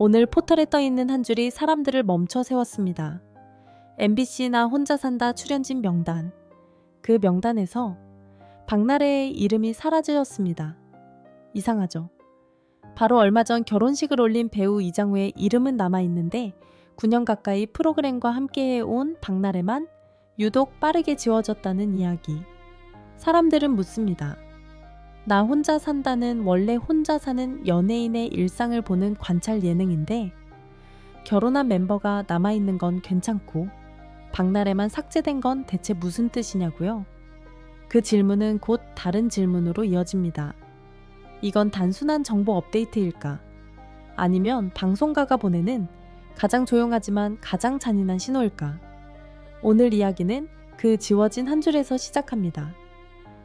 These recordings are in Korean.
오늘 포털에 떠 있는 한 줄이 사람들을 멈춰 세웠습니다. MBC나 혼자 산다 출연진 명단. 그 명단에서 박나래의 이름이 사라졌습니다. 이상하죠. 바로 얼마 전 결혼식을 올린 배우 이장우의 이름은 남아 있는데 9년 가까이 프로그램과 함께해 온 박나래만 유독 빠르게 지워졌다는 이야기. 사람들은 묻습니다. 나 혼자 산다는 원래 혼자 사는 연예인의 일상을 보는 관찰 예능인데 결혼한 멤버가 남아있는 건 괜찮고 박나래만 삭제된 건 대체 무슨 뜻이냐고요? 그 질문은 곧 다른 질문으로 이어집니다. 이건 단순한 정보 업데이트일까? 아니면 방송가가 보내는 가장 조용하지만 가장 잔인한 신호일까? 오늘 이야기는 그 지워진 한 줄에서 시작합니다.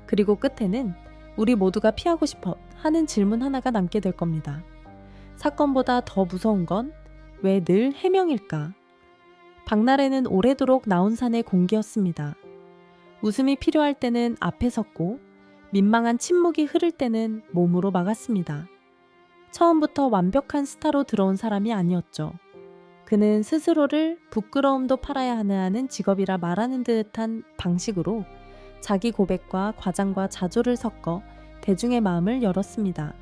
그리고 끝에는 우리 모두가 피하고 싶어 하는 질문 하나가 남게 될 겁니다. 사건보다 더 무서운 건 왜 늘 해명일까? 박나래는 오래도록 나온 산의 공기였습니다. 웃음이 필요할 때는 앞에 섰고 민망한 침묵이 흐를 때는 몸으로 막았습니다. 처음부터 완벽한 스타로 들어온 사람이 아니었죠. 그는 스스로를 부끄러움도 팔아야 하는 직업이라 말하는 듯한 방식으로 자기 고백과 과장과 자조를 섞어 대중의 마음을 열었습니다.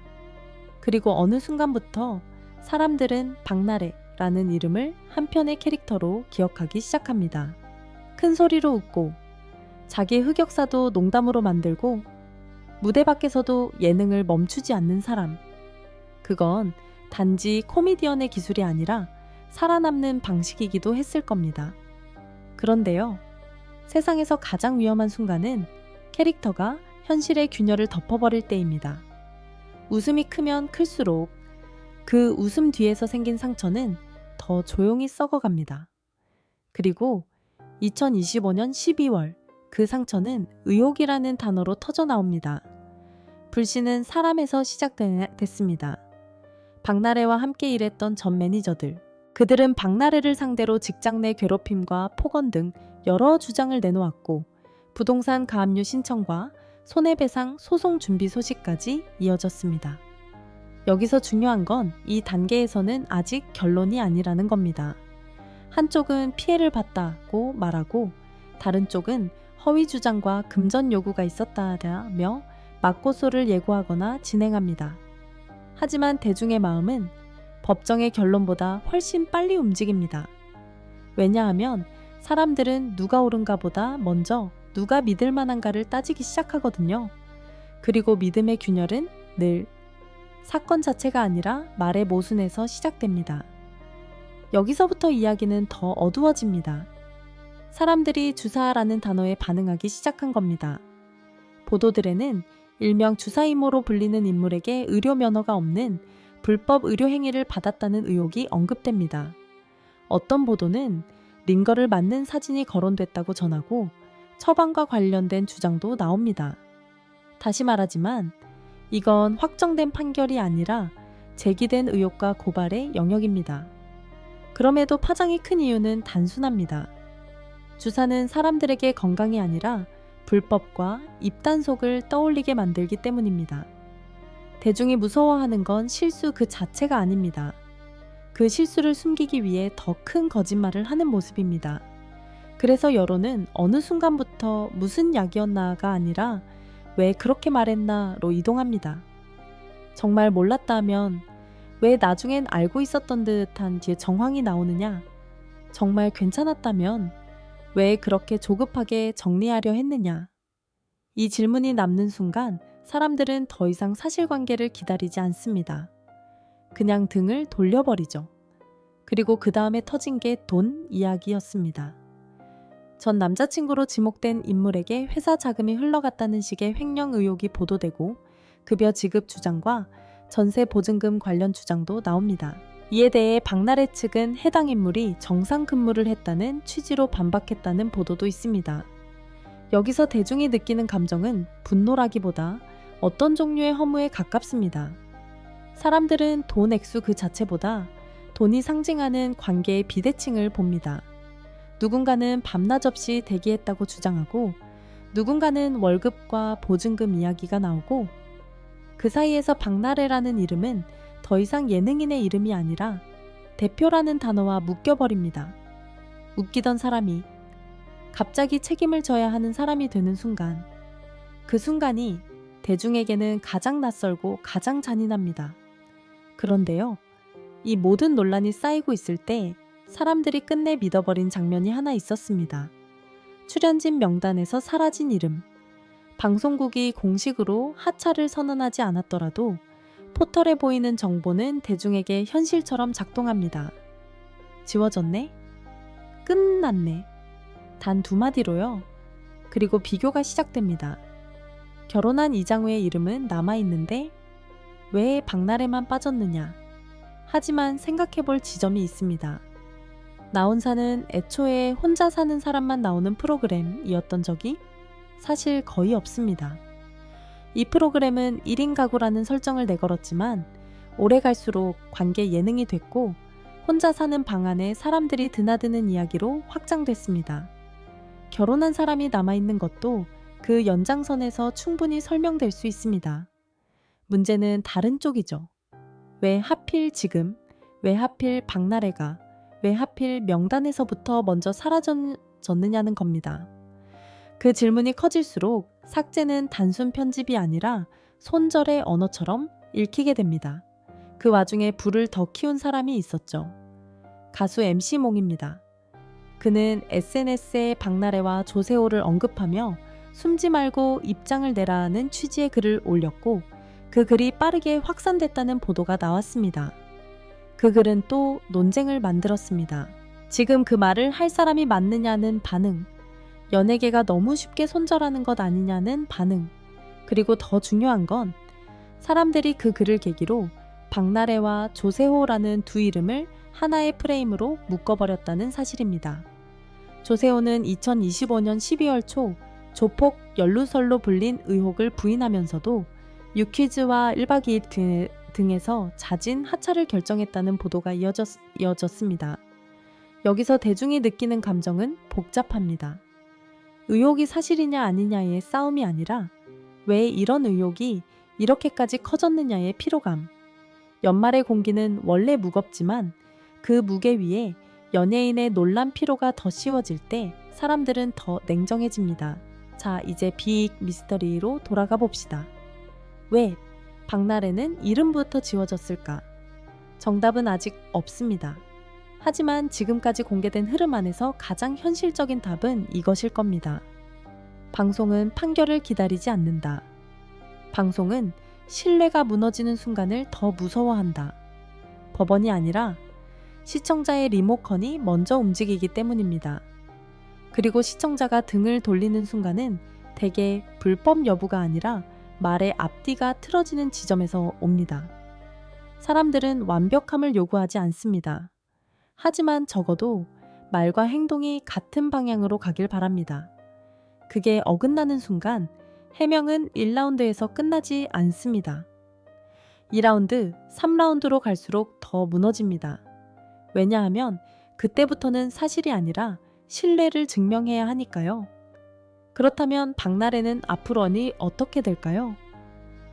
그리고 어느 순간부터 사람들은 박나래라는 이름을 한편의 캐릭터로 기억하기 시작합니다. 큰 소리로 웃고 자기 흑역사도 농담으로 만들고 무대 밖에서도 예능을 멈추지 않는 사람. 그건 단지 코미디언의 기술이 아니라 살아남는 방식이기도 했을 겁니다. 그런데요. 세상에서 가장 위험한 순간은 캐릭터가 현실의 균열을 덮어버릴 때입니다. 웃음이 크면 클수록 그 웃음 뒤에서 생긴 상처는 더 조용히 썩어갑니다. 그리고 2025년 12월 그 상처는 의욕이라는 단어로 터져 나옵니다. 불씨는 사람에서 시작됐습니다. 박나래와 함께 일했던 전 매니저들. 그들은 박나래를 상대로 직장 내 괴롭힘과 폭언 등 여러 주장을 내놓았고 부동산 가압류 신청과 손해배상 소송 준비 소식까지 이어졌습니다. 여기서 중요한 건 이 단계에서는 아직 결론이 아니라는 겁니다. 한쪽은 피해를 봤다고 말하고 다른 쪽은 허위 주장과 금전 요구가 있었다며 맞고소를 예고하거나 진행합니다. 하지만 대중의 마음은 법정의 결론보다 훨씬 빨리 움직입니다. 왜냐하면 사람들은 누가 옳은가 보다 먼저 누가 믿을 만한가를 따지기 시작하거든요. 그리고 믿음의 균열은 늘 사건 자체가 아니라 말의 모순에서 시작됩니다. 여기서부터 이야기는 더 어두워집니다. 사람들이 주사라는 단어에 반응하기 시작한 겁니다. 보도들에는 일명 주사 이모로 불리는 인물에게 의료 면허가 없는 불법 의료 행위를 받았다는 의혹이 언급됩니다. 어떤 보도는 링거를 맞는 사진이 거론됐다고 전하고 처방과 관련된 주장도 나옵니다. 다시 말하지만 이건 확정된 판결이 아니라 제기된 의혹과 고발의 영역입니다. 그럼에도 파장이 큰 이유는 단순합니다. 주사는 사람들에게 건강이 아니라 불법과 입단속을 떠올리게 만들기 때문입니다. 대중이 무서워하는 건 실수 그 자체가 아닙니다. 그 실수를 숨기기 위해 더 큰 거짓말을 하는 모습입니다. 그래서 여론은 어느 순간부터 무슨 약이었나가 아니라 왜 그렇게 말했나로 이동합니다. 정말 몰랐다면 왜 나중엔 알고 있었던 듯한 뒤에 정황이 나오느냐? 정말 괜찮았다면 왜 그렇게 조급하게 정리하려 했느냐? 이 질문이 남는 순간 사람들은 더 이상 사실관계를 기다리지 않습니다. 그냥 등을 돌려버리죠. 그리고 그 다음에 터진 게 돈 이야기였습니다. 전 남자친구로 지목된 인물에게 회사 자금이 흘러갔다는 식의 횡령 의혹이 보도되고 급여 지급 주장과 전세 보증금 관련 주장도 나옵니다. 이에 대해 박나래 측은 해당 인물이 정상 근무를 했다는 취지로 반박했다는 보도도 있습니다. 여기서 대중이 느끼는 감정은 분노라기보다 어떤 종류의 허무에 가깝습니다. 사람들은 돈 액수 그 자체보다 돈이 상징하는 관계의 비대칭을 봅니다. 누군가는 밤낮 없이 대기했다고 주장하고 누군가는 월급과 보증금 이야기가 나오고 그 사이에서 박나래라는 이름은 더 이상 예능인의 이름이 아니라 대표라는 단어와 묶여버립니다. 웃기던 사람이 갑자기 책임을 져야 하는 사람이 되는 순간, 그 순간이 대중에게는 가장 낯설고 가장 잔인합니다. 그런데요, 이 모든 논란이 쌓이고 있을 때 사람들이 끝내 믿어버린 장면이 하나 있었습니다. 출연진 명단에서 사라진 이름. 방송국이 공식으로 하차를 선언하지 않았더라도 포털에 보이는 정보는 대중에게 현실처럼 작동합니다. 지워졌네? 끝났네. 단 두 마디로요. 그리고 비교가 시작됩니다. 결혼한 이장우의 이름은 남아있는데 왜 박나래만 빠졌느냐? 하지만 생각해 볼 지점이 있습니다. 나온사는 애초에 혼자 사는 사람만 나오는 프로그램이었던 적이 사실 거의 없습니다. 이 프로그램은 1인 가구라는 설정을 내걸었지만 오래 갈수록 관계 예능이 됐고 혼자 사는 방 안에 사람들이 드나드는 이야기로 확장됐습니다. 결혼한 사람이 남아있는 것도 그 연장선에서 충분히 설명될 수 있습니다. 문제는 다른 쪽이죠. 왜 하필 지금, 왜 하필 박나래가, 왜 하필 명단에서부터 먼저 사라졌느냐는 겁니다. 그 질문이 커질수록 삭제는 단순 편집이 아니라 손절의 언어처럼 읽히게 됩니다. 그 와중에 불을 더 키운 사람이 있었죠. 가수 MC몽입니다. 그는 SNS에 박나래와 조세호를 언급하며 숨지 말고 입장을 내라는 취지의 글을 올렸고 그 글이 빠르게 확산됐다는 보도가 나왔습니다. 그 글은 또 논쟁을 만들었습니다. 지금 그 말을 할 사람이 맞느냐는 반응, 연예계가 너무 쉽게 손절하는 것 아니냐는 반응, 그리고 더 중요한 건 사람들이 그 글을 계기로 박나래와 조세호라는 두 이름을 하나의 프레임으로 묶어버렸다는 사실입니다. 조세호는 2025년 12월 초 조폭 연루설로 불린 의혹을 부인하면서도 유퀴즈와 1박 2일 등, 등에서 자진 하차를 결정했다는 보도가 이어졌, 이어졌습니다. 여기서 대중이 느끼는 감정은 복잡합니다. 의혹이 사실이냐 아니냐의 싸움이 아니라 왜 이런 의혹이 이렇게까지 커졌느냐의 피로감. 연말의 공기는 원래 무겁지만 그 무게 위에 연예인의 논란 피로가 더 씌워질 때 사람들은 더 냉정해집니다. 자, 이제 비익 미스터리로 돌아가 봅시다. 왜 박나래는 이름부터 지워졌을까? 정답은 아직 없습니다. 하지만 지금까지 공개된 흐름 안에서 가장 현실적인 답은 이것일 겁니다. 방송은 판결을 기다리지 않는다. 방송은 신뢰가 무너지는 순간을 더 무서워한다. 법원이 아니라 시청자의 리모컨이 먼저 움직이기 때문입니다. 그리고 시청자가 등을 돌리는 순간은 대개 불법 여부가 아니라 말의 앞뒤가 틀어지는 지점에서 옵니다. 사람들은 완벽함을 요구하지 않습니다. 하지만 적어도 말과 행동이 같은 방향으로 가길 바랍니다. 그게 어긋나는 순간 해명은 1라운드에서 끝나지 않습니다. 2라운드, 3라운드로 갈수록 더 무너집니다. 왜냐하면 그때부터는 사실이 아니라 신뢰를 증명해야 하니까요. 그렇다면 박나래는 앞으로는 어떻게 될까요?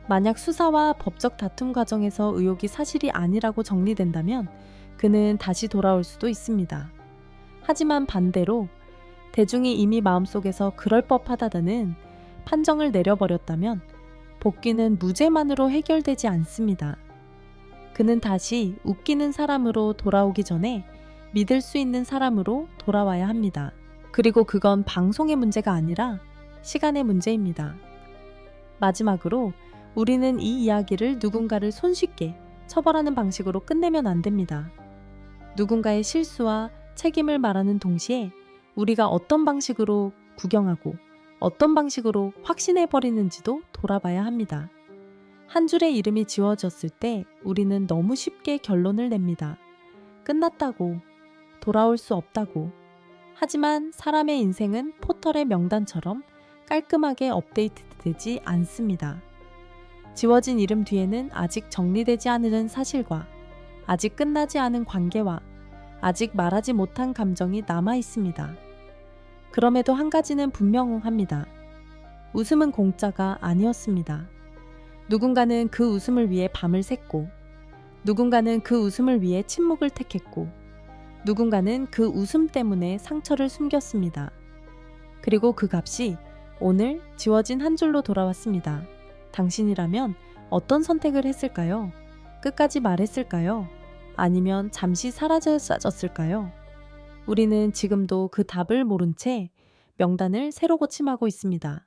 만약 수사와 법적 다툼 과정에서 의혹이 사실이 아니라고 정리된다면 그는 다시 돌아올 수도 있습니다. 하지만 반대로 대중이 이미 마음속에서 그럴 법하다는 판정을 내려버렸다면 복귀는 무죄만으로 해결되지 않습니다. 그는 다시 웃기는 사람으로 돌아오기 전에 믿을 수 있는 사람으로 돌아와야 합니다. 그리고 그건 방송의 문제가 아니라 시간의 문제입니다. 마지막으로 우리는 이 이야기를 누군가를 손쉽게 처벌하는 방식으로 끝내면 안 됩니다. 누군가의 실수와 책임을 말하는 동시에 우리가 어떤 방식으로 구경하고 어떤 방식으로 확신해 버리는지도 돌아봐야 합니다. 한 줄의 이름이 지워졌을 때 우리는 너무 쉽게 결론을 냅니다. 끝났다고, 돌아올 수 없다고, 하지만 사람의 인생은 포털의 명단처럼 깔끔하게 업데이트되지 않습니다. 지워진 이름 뒤에는 아직 정리되지 않은 사실과 아직 끝나지 않은 관계와 아직 말하지 못한 감정이 남아 있습니다. 그럼에도 한 가지는 분명합니다. 웃음은 공짜가 아니었습니다. 누군가는 그 웃음을 위해 밤을 샜고 누군가는 그 웃음을 위해 침묵을 택했고, 누군가는 그 웃음 때문에 상처를 숨겼습니다. 그리고 그 값이 오늘 지워진 한 줄로 돌아왔습니다. 당신이라면 어떤 선택을 했을까요? 끝까지 말했을까요? 아니면 잠시 사라졌을까요? 우리는 지금도 그 답을 모른 채 명단을 새로 고침하고 있습니다.